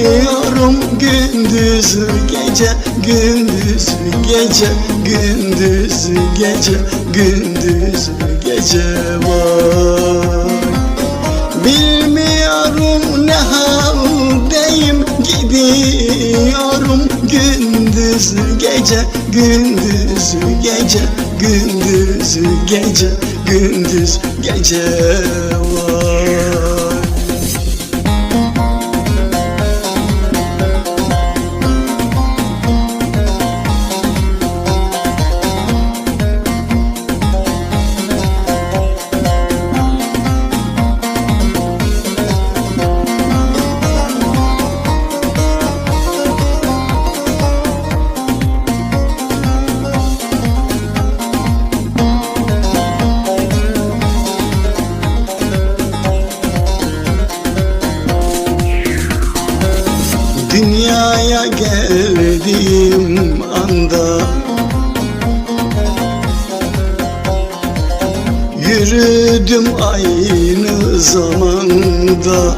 Gidiyorum gündüz gece Gündüz gece Gündüz gece Gündüz gece var. Bilmiyorum ne haldeyim Gidiyorum gündüz gece Gündüz gece Gündüz gece Gündüz gece var Dünyaya geldiğim anda Yürüdüm aynı zamanda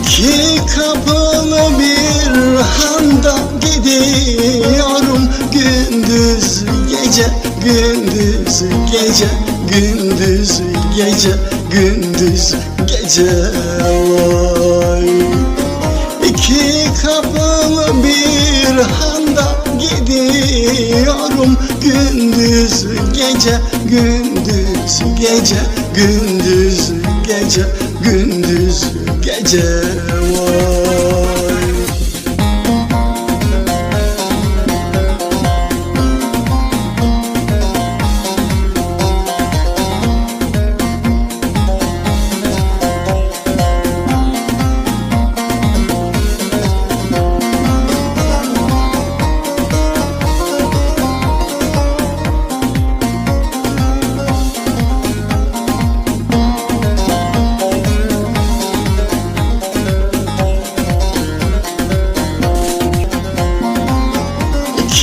İki kapılı bir handa gidiyorum Gündüz gece, gündüz gece, gündüz gece, gündüz gece vay İki kapılı bir handa gidiyorum. Gündüz gece, gündüz gece, gündüz gece, gündüz gece vay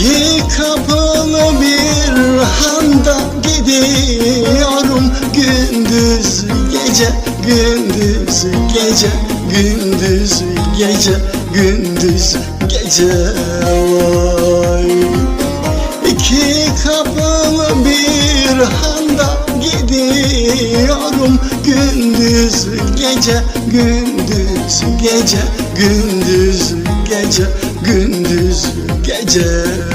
İki kapılı bir handa gidiyorum. Gündüz gece, gündüz gece, gündüz gece, gündüz gece. Vay İki kapılı bir handa gidiyorum. Gündüz gece, gündüz gece, gündüz gece, gündüz gece